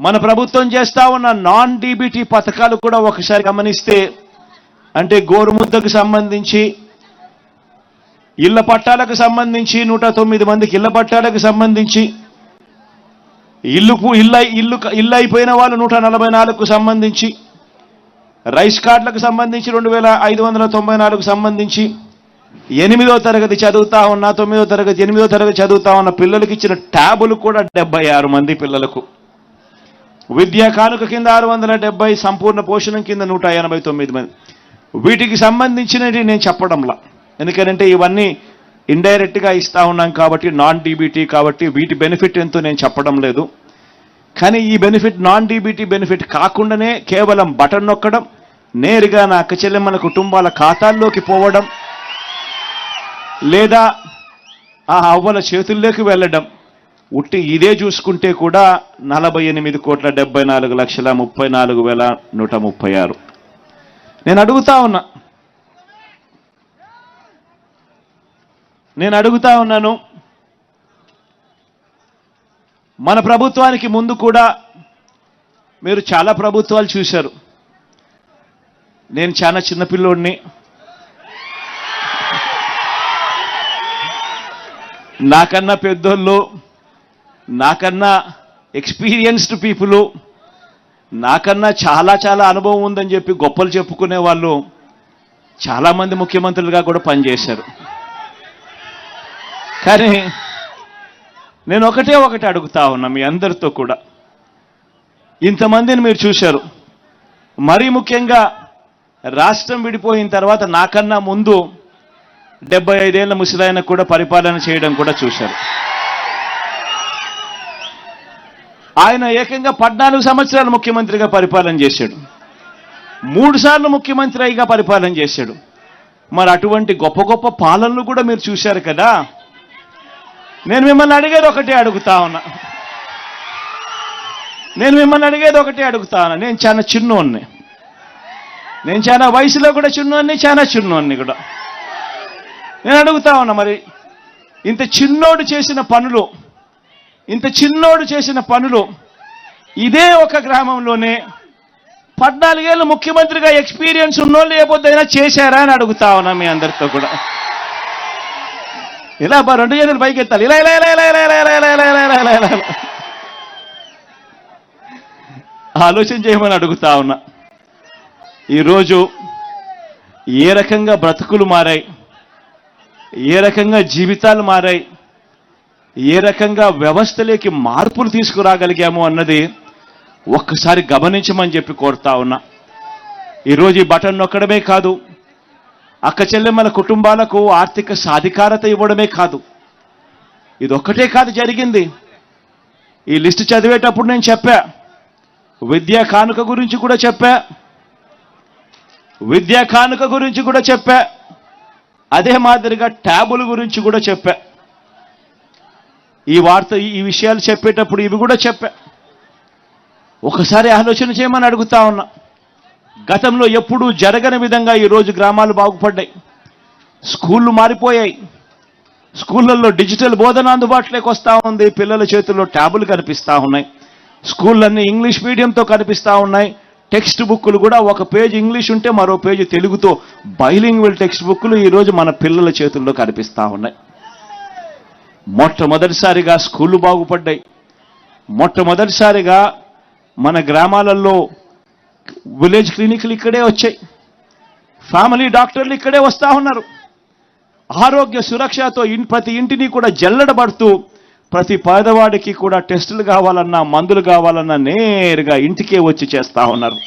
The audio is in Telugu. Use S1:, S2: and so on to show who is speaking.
S1: మన ప్రభుత్వం చేస్తా ఉన్న నాన్ డీబీటీ పథకాలు కూడా ఒకసారి గమనిస్తే అంటే గోరుముద్దకు సంబంధించి ఇళ్ళ పట్టాలకు సంబంధించి నూట తొమ్మిది మందికి ఇళ్ళ పట్టాలకు సంబంధించి ఇల్లుకు ఇల్లు ఇల్లు ఇల్లు అయిపోయిన వాళ్ళు నూట నలభై నాలుగుకు సంబంధించి రైస్ కార్డులకు సంబంధించి రెండు వేల ఐదు వందల తొంభై నాలుగు సంబంధించి ఎనిమిదో తరగతి చదువుతా ఉన్న తొమ్మిదో తరగతి ఎనిమిదో తరగతి చదువుతా ఉన్న పిల్లలకి ఇచ్చిన ట్యాబులు కూడా డెబ్బై ఆరు మంది పిల్లలకు. విద్యా కానుక కింద ఆరు వందల డెబ్బై సంపూర్ణ పోషణం కింద నూట ఎనభై తొమ్మిది మంది. వీటికి సంబంధించినవి నేను చెప్పడంలా. ఎందుకంటే ఇవన్నీ ఇండైరెక్ట్గా ఇస్తూ ఇస్తా ఉన్నాం కాబట్టి నాన్ డీబీటీ కాబట్టి వీటి బెనిఫిట్ ఎంతో నేను చెప్పడం లేదు. కానీ ఈ బెనిఫిట్ నాన్ డీబీటీ బెనిఫిట్ కాకుండానే కేవలం బటన్ నొక్కడం నేరుగా నా అక్క చెల్లెమ్మల కుటుంబాల ఖాతాల్లోకి పోవడం లేదా ఆ అవ్వల చేతుల్లోకి వెళ్ళడం ఉట్టి ఇదే చూసుకుంటే కూడా నలభై ఎనిమిది కోట్ల డెబ్బై నాలుగు లక్షల ముప్పై నాలుగు వేల నూట ముప్పై ఆరు. నేను అడుగుతా ఉన్నా. నేను అడుగుతా ఉన్నాను. మన ప్రభుత్వానికి ముందు కూడా మీరు చాలా ప్రభుత్వాలు చూశారు. నేను చాలా చిన్నపిల్లోడిని నాకన్నా పెద్దోళ్ళు నాకన్నా ఎక్స్పీరియన్స్డ్ పీపుల్ నాకన్నా చాలా చాలా అనుభవం ఉందని చెప్పి గొప్పలు చెప్పుకునే వాళ్ళు చాలామంది ముఖ్యమంత్రులుగా కూడా పనిచేశారు. కానీ నేను ఒకటే ఒకటి అడుగుతా ఉన్నా మీ అందరితో కూడా. ఇంతమందిని మీరు చూశారు. మరీ ముఖ్యంగా రాష్ట్రం విడిపోయిన తర్వాత నాకన్నా ముందు డెబ్బై ఐదేళ్ళ ముసలాయన కూడా పరిపాలన చేయడం కూడా చూశారు. ఆయన ఏకంగా పద్నాలుగు సంవత్సరాలు ముఖ్యమంత్రిగా పరిపాలన చేశాడు. మూడు సార్లు ముఖ్యమంత్రిగా పరిపాలన చేశాడు. మరి అటువంటి గొప్ప గొప్ప పాలనలు కూడా మీరు చూశారు కదా? నేను మిమ్మల్ని అడిగేది ఒకటే అడుగుతా ఉన్నా. నేను మిమ్మల్ని అడిగేది ఒకటే అడుగుతా ఉన్నా. నేను చాలా చిన్నోన్ని నేను చాలా వయసులో కూడా చిన్నోన్ని చాలా చిన్నోన్ని కూడా. నేను అడుగుతా ఉన్నా మరి ఇంత చిన్నోడు చేసిన పనులు ఇంత చిన్నోడు చేసిన పనులు ఇదే ఒక గ్రామంలోనే పద్నాలుగేళ్ళు ముఖ్యమంత్రిగా ఎక్స్పీరియన్స్ ఉన్నోళ్ళు ఏ పొద్దుైనా చేశారా అని అడుగుతా ఉన్నా మీ అందరితో కూడా ఇలా బా రెండు చేతులు పైకి ఎత్తాలి ఇలా ఇలా ఇలా ఇలా ఇలా ఇలా ఇలా ఇలా ఇలా ఇలా ఇలా ఇలా ఇలా. ఆలోచన చేయమని అడుగుతా ఉన్నా ఈరోజు ఏ రకంగా బ్రతుకులు మారాయి ఏ రకంగా జీవితాలు మారాయి ఏ రకంగా వ్యవస్థలోకి మార్పులు తీసుకురాగలిగాము అన్నది ఒక్కసారి గమనించమని చెప్పి కోరుతా ఉన్నా. ఈరోజు ఈ బటన్ నొక్కడమే కాదు అక్క చెల్లెమ్మల కుటుంబాలకు ఆర్థిక సాధికారత ఇవ్వడమే కాదు. ఇదొక్కటే కాదు జరిగింది. ఈ లిస్టు చదివేటప్పుడు నేను చెప్పా విద్యా కానుక గురించి కూడా చెప్పా విద్యా కానుక గురించి కూడా చెప్పా అదే మాదిరిగా ట్యాబుల గురించి కూడా చెప్పా. ఈ వార్త ఈ విషయాలు చెప్పేటప్పుడు ఇవి కూడా చెప్పా. ఒకసారి ఆలోచన చేయమని అడుగుతా ఉన్నా. గతంలో ఎప్పుడూ జరగని విధంగా ఈరోజు గ్రామాలు బాగుపడ్డాయి. స్కూళ్ళు మారిపోయాయి. స్కూళ్ళల్లో డిజిటల్ బోధన అందుబాటులోకి వస్తూ ఉంది. పిల్లల చేతుల్లో ట్యాబులు కనిపిస్తూ ఉన్నాయి. స్కూళ్ళన్నీ ఇంగ్లీష్ మీడియంతో కనిపిస్తూ ఉన్నాయి. టెక్స్ట్ బుక్కులు కూడా ఒక పేజ్ ఇంగ్లీష్ ఉంటే మరో పేజ్ తెలుగుతో బైలింగ్వల్ టెక్స్ట్ బుక్కులు ఈరోజు మన పిల్లల చేతుల్లో కనిపిస్తూ ఉన్నాయి. మొట్టమొదటిసారిగా స్కూళ్ళు బాగుపడ్డాయి. మొట్టమొదటిసారిగా మన గ్రామాలలో విలేజ్ క్లినిక్లు ఇక్కడే వచ్చాయి. ఫ్యామిలీ డాక్టర్లు ఇక్కడే వస్తూ ఉన్నారు. ఆరోగ్య సురక్షతో ప్రతి ఇంటిని కూడా జల్లడబడుతూ ప్రతి పేదవాడికి కూడా టెస్టులు కావాలన్నా మందులు కావాలన్నా నేరుగా ఇంటికే వచ్చి చేస్తూ ఉన్నారు.